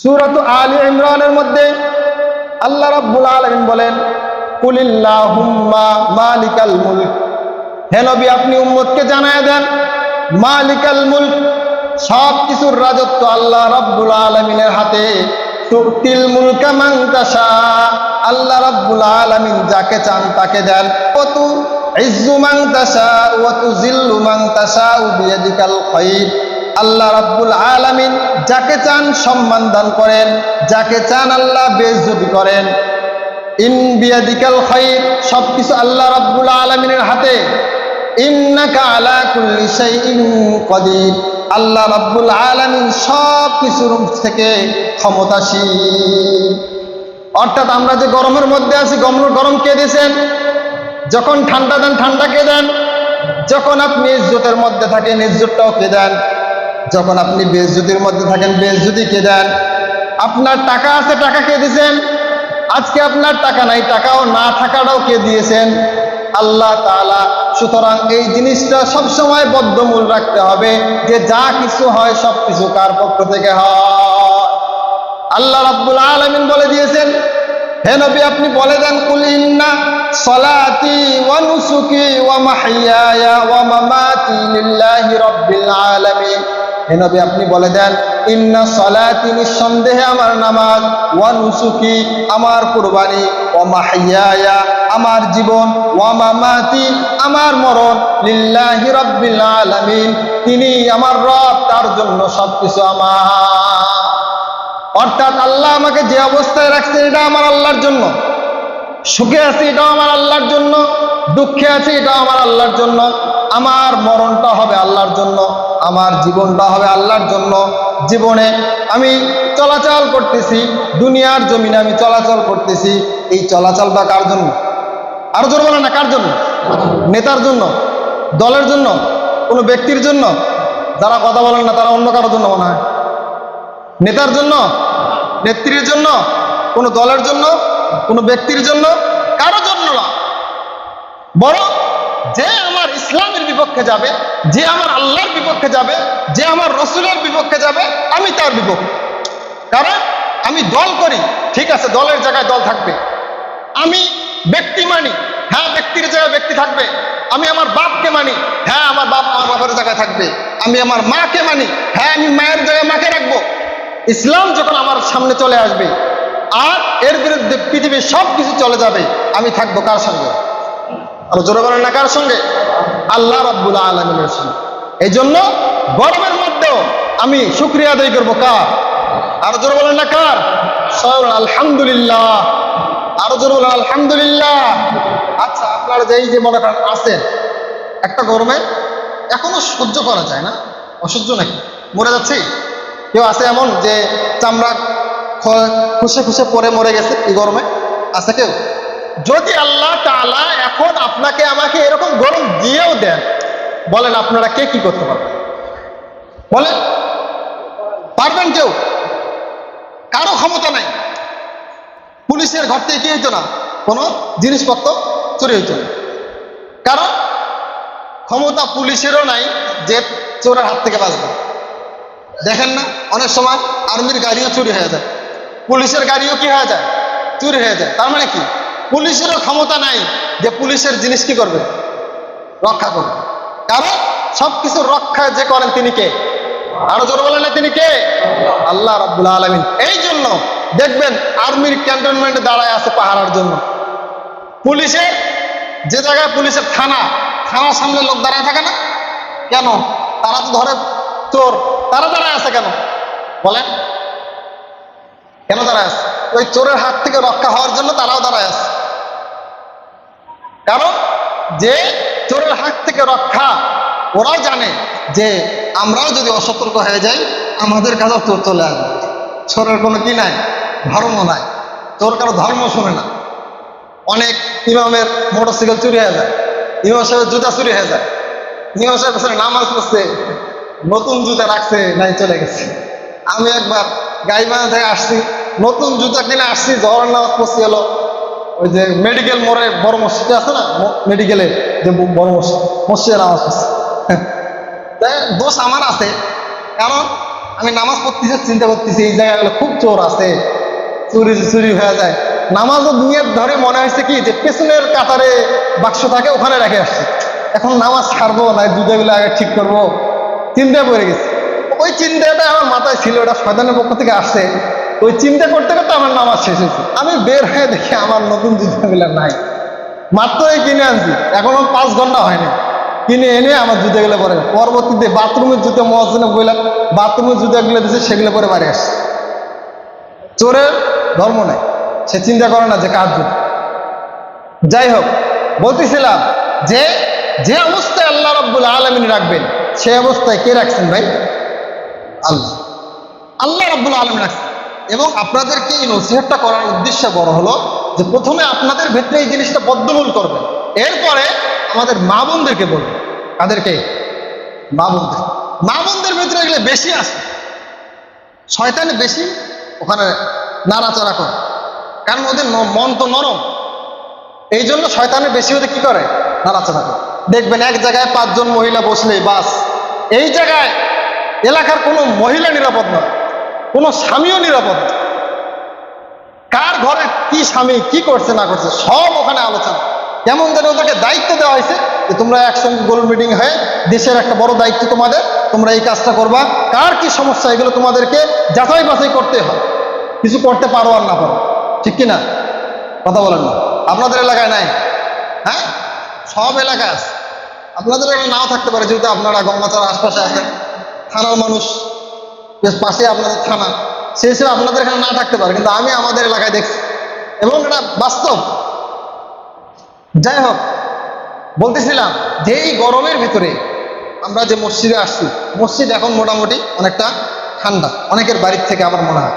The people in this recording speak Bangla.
সুরত আলী ইমরানের মধ্যে আল্লাহ রাব্বুল আলামিন বলেন, কুলিল্লাহুম্মা মালিকাল মুলক। হে নবী, আপনি উম্মতকে জানায় দেন, মালিকাল মুলক। সব কিছুর রাজত্ব আল্লাহ রাব্বুল আলামিনের হাতে। তুতিল মুলকা তাশা। আল্লাহ রাব্বুল আলামিন যাকে চান তাকে দেন। কত ইজ্জু মান তাশা। ওয়া তুজিল্লু মান তাশা। বিয়াদিকাল খায়র আল্লাহ রাব্বুল আলামিন যাকে চান সম্মান দান করেন, যাকে চান আল্লাহ বেইজ্জতি করেন। ইন বিয়াদিকাল খায়র সবকিছু আল্লাহ রাব্বুল আলামিনের হাতে। ইন্নাকা আলা কুল্লি শাইইন কদির। আল্লাহ রাব্বুল আলামিন সব কিছুর থেকে ক্ষমতাশীল। অর্থাৎ আমরা যে গরমের মধ্যে আছি গরম গরম কে দিয়েছেন? যখন ঠান্ডা দেন, ঠান্ডা কে দেন? যখন আপনি ইজ্জতের মধ্যে থাকেন, ইজ্জতটাও কে দেন? যখন আপনি বেজ্জতির মধ্যে থাকেন, বেজ্জতি কে দেন? আপনার টাকা আছে, টাকা কে দিয়েছেন? আজকে আপনার টাকা নাই, টাকাও না থাকাটাও কে দিয়েছেন? আল্লাহ তাআলা। সুতরাং এই জিনিসটা সবসময় বদ্ধমূল রাখতে হবে যে যা কিছু হয় সব কিছু কার পক্ষ থেকে হয়। আল্লাহ রাব্বুল আলামিন বলে দিয়েছেন, হে নবী, আপনি বলে দেন, কুল সলাতি ওয়া নুসুকি ওয়া মাহইয়ায়া ওয়া মামাতি লিল্লাহি রাব্বিল আলামিন। হে নবী, আপনি বলে দেন, ইন্না সলাতি নিঃসন্দেহে আমার নামাজ, ওয়া নুসুকি, আমার কুরবানি, ওয়া মাহইয়ায়া আমার জীবন, ওয়া মামাতি, আমার মরণ, লিল্লাহি রাব্বিল আলামিন, তিনি আমার রব, তার জন্য সবকিছু আমার। অর্থাৎ আল্লাহ আমাকে যে অবস্থায় রাখছে, এটা আমার আল্লাহর জন্য। সুখে আছি, এটাও আমার আল্লাহর জন্য। দুঃখে আছি, এটাও আমার আল্লাহর জন্য। আমার মরণটা হবে আল্লাহর জন্য, আমার জীবনটা হবে আল্লাহর জন্য। জীবনে আমি চলাচল করতেছি, দুনিয়ার জমিনে আমি চলাচল করতেছি। এই চলাচলটা কার জন্য? আরও জোর বলে না, কার জন্য? নেতার জন্য, দলের জন্য, কোনো ব্যক্তির জন্য? যারা কথা বলেন না, তারা অন্য কারোর জন্য মনে হয়। নেতার জন্য, নেত্রীর জন্য, কোনো দলের জন্য, কোনো ব্যক্তির জন্য? কারও জন্য না। বরং যে আমার ইসলামের বিপক্ষে যাবে, যে আমার আল্লাহর বিপক্ষে যাবে, যে আমার রসুলের বিপক্ষে যাবে, আমি তার বিপক্ষে। কারণ আমি দল করি, ঠিক আছে, দলের জায়গায় দল থাকবে। আমি ব্যক্তি মানি হ্যাঁ ব্যক্তির জায়গায় ব্যক্তি থাকবে। আমি আমার বাপকে মানি হ্যাঁ আমার বাপ আমার জায়গায় থাকবে। আমি আমার মাকে মানি হ্যাঁ আমি মায়ের জায়গায় মাকে রাখব। ইসলাম যখন আমার সামনে চলে আসবে, আর এর বিরুদ্ধে পৃথিবীর সব কিছু চলে যাবে, আমি থাকব কার সঙ্গে আর জোরে বলেন না কার সঙ্গে? আল্লাহ রাব্বুল আলমিনের সঙ্গে। এই জন্য গরমের মধ্যেও আমি শুক্রিয়া আদায় করব কার? আর জোরে বলেন না কার? বলেন আলহামদুলিল্লাহ। আরও জোরে বলেন আলহামদুলিল্লাহ। আচ্ছা আপনারা যেই যে মনে করেন আছেন একটা গরমে এখনও সহ্য করা যায় না। অসহ্য নাকি? মরে যাচ্ছে? কেউ আছে এমন যে চামড়া খুশে খুশে পরে মরে গেছে এই গরমে? আছে কেউ? যদি আল্লাহ তাআলা এখন আপনাকে আমাকে এরকম গরম দিয়েও দেন, বলেন আপনারা কে কি করতে পারবেন? বলেন, পারবেন কেউ? কারও ক্ষমতা নাই। পুলিশের ঘর থেকে কি হইতো না? কোনো জিনিসপত্র চুরি হইতো না। কারণ ক্ষমতা পুলিশেরও নাই, যে চোরের হাত থেকে বাঁচবে। দেখেন না, অনেক সময় আর্মির গাড়িও চুরি হয়ে যায়। পুলিশের গাড়িও কি হয়ে যায়? চুরি হয়ে যায়। তার মানে কি? পুলিশেরও ক্ষমতা নাই যে পুলিশের জিনিস কি করবে? রক্ষা করবে। কারণ সবকিছু রক্ষা যে করেন তিনি কে? আরও জোর বলেন না তিনি কে? আল্লাহ রাব্বুল আলামিন। এই জন্য দেখবেন আর্মির ক্যান্টনমেন্টে দাঁড়ায় আছে পাহারার জন্য। পুলিশের যে জায়গায় পুলিশের থানা, থানার সামনে লোক দাঁড়ায় থাকে না? কেন? তারা তো ধরে চোর। তারা দাঁড়ায় আছে কেন? বলেন। কেন দাঁড়ায় আছে? ওই চোরের হাত থেকে রক্ষা হওয়ার জন্য তারাও দাঁড়ায় আছে। কারণ যে চোরের হাত থেকে রক্ষা ওরাও জানে যে আমরাও যদি অসতর্ক হয়ে যাই, আমাদের কাছেও চোর চলে আসবে। চোরের কোনো কি নাই? ধর্ম নাই। চোর কারও ধর্ম শোনে না। অনেক ইমামের মোটরসাইকেল চুরি হয়ে যায়। ইমাম সাহেবের জুতা চুরি হয়ে যায়। ইমাম সাহেব নামাজ পড়ছে। নতুন জুতা রাখছে, নাই চলে গেছে। আমি একবার গাইবান্ধা থেকে আসছি, নতুন জুতা কিনে আসছি জহর নামাজ পড়ছি হলো ওই যে মেডিকেল মোড়ে বড় মসজিদে আছে না? মেডিকেলে যে বড় মসজিদ মসজিদে নামাজ পড়ছি দোষ আমার আছে। কারণ আমি নামাজ পড়তেছি, চিন্তা করতেছি, এই জায়গাগুলো খুব চোর আছে। চুরি চুরি হয়ে যায়। নামাজও নিয়ে ধরে মনে হয়েছে কি, যে পেছনের কাতারে বাক্স থাকে, ওখানে রেখে আসছে। এখন নামাজ ছাড়বো না দুধেগুলো আগে ঠিক করব। চিন্তায় পড়ে গেছে। ওই চিন্তাটা আমার মাথায় ছিল, ওটা শয়তানের পক্ষ থেকে আসছে। ওই চিন্তা করতে করতে আমার নামাজ শেষ হয়েছে। আমি বের হয়ে দেখি আমার নতুন জুতাগুলো নাই। মাত্র মাত্রই কিনে আনছি। এখনও পাঁচ ঘণ্টা হয়নি। কিনে এনে আমার জুতাগুলো পরে পরবর্তীতে বাথরুমের জুতো মহাজনে বললাম বাথরুমের জুতাগুলো দিয়েছে সেগুলো পরে বাড়ি আসছে। চোরের ধর্ম নেই। সে চিন্তা করে না যে কার জুতো। যাই হোক, বলতেছিলাম যে যে অবস্থায় আল্লাহ রব্বুল আলমিন রাখবেন, সে অবস্থায় কে রাখছেন ভাই? আল্লাহ। আল্লাহ রব্বুল আলম রাখছেন। এবং আপনাদেরকে এই নসিহতটা করার উদ্দেশ্য বড় হলো যে প্রথমে আপনাদের ভেতরে এই জিনিসটা বদ্ধমূল করবেন এরপরে আমাদের মা বোনদেরকে বলবেন তাদেরকে মা বোনদের। মা বোনদের ভেতরে এগুলো বেশি আসে শয়তানে বেশি, ওখানে নাড়াচাড়া করে। কারণ ওদের মন তো নরম। এই জন্য শয়তানের বেশি ওদের কি করে? নাড়াচাড়া করে। দেখবেন এক জায়গায় পাঁচজন মহিলা বসলেই বাস। এই জায়গায় এলাকার কোনো মহিলা নিরাপদ নয়। কোনো স্বামীও নিরাপদ কার ঘরে কি স্বামী, কি করছে, না করছে, সব ওখানে আলোচনা। কেমন যেন ওদেরকে দায়িত্ব দেওয়া হয়েছে যে তোমরা একসঙ্গে গোল মিটিং হয়ে দেশের একটা বড় দায়িত্ব তোমাদের, তোমরা এই কাজটা করবা। কার কি সমস্যা, এগুলো তোমাদেরকে যাচাই বাছাই করতে হয়। কিছু করতে পারো আর না পারো, ঠিক কি না কথা বলেন না। আপনাদের এলাকায় নাই? হ্যাঁ? সব এলাকায় আছে। আপনাদের নাও থাকতে পারে, যেহেতু আপনারা গঙ্গাচার আশপাশে আছেন। থানার মানুষ। পাশে আপনাদের থানা। সেই হিসেবে আপনাদের এখানে না থাকতে পারে, কিন্তু আমি আমাদের এলাকায় দেখছি। এবং এটা বাস্তব। যাই হোক বলতেছিলাম যে এই গরমের ভিতরে আমরা যে মসজিদে আসছি, মসজিদ এখন মোটামুটি অনেকটা ঠান্ডা, অনেকের বাড়ির থেকে আমার মনে হয়।